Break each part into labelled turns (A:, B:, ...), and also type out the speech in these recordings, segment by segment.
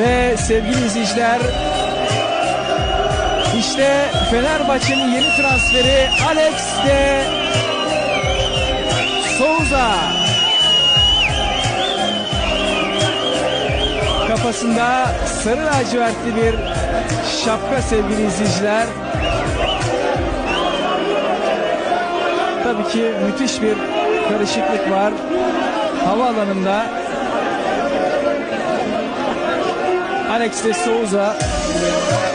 A: Ve sevgili izleyiciler işte Fenerbahçe'nin yeni transferi Alex de Souza. Kafasında sarı lacivertli bir şapka sevgili izleyiciler. Tabii ki müthiş bir karışıklık var. Havaalanında Alex de Souza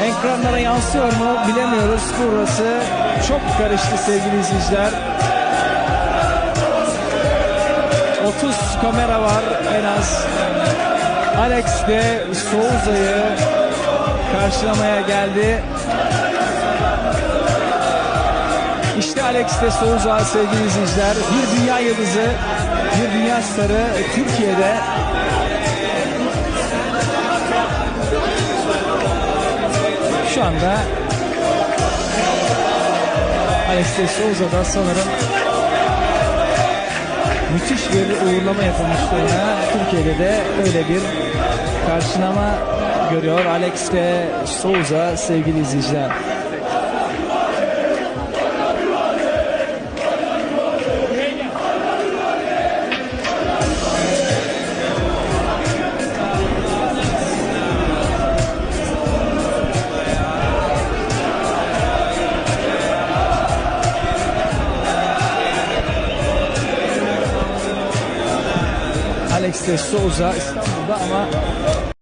A: ekranlara yansıyor mu bilemiyoruz. Burası çok karıştı sevgili izleyiciler. 30 kamera var en az. Alex de Souza'yı karşılamaya geldi. İşte Alex de Souza sevgili izleyiciler. Bir dünya yıldızı, bir dünya starı Türkiye'de. Şu anda Alex de Souza da sanırım müthiş bir uğurlama yapılmıştı ona. Türkiye'de de öyle bir karşılama görüyor Alex de Souza sevgili izleyiciler. Alex de Souza İstanbul'da ama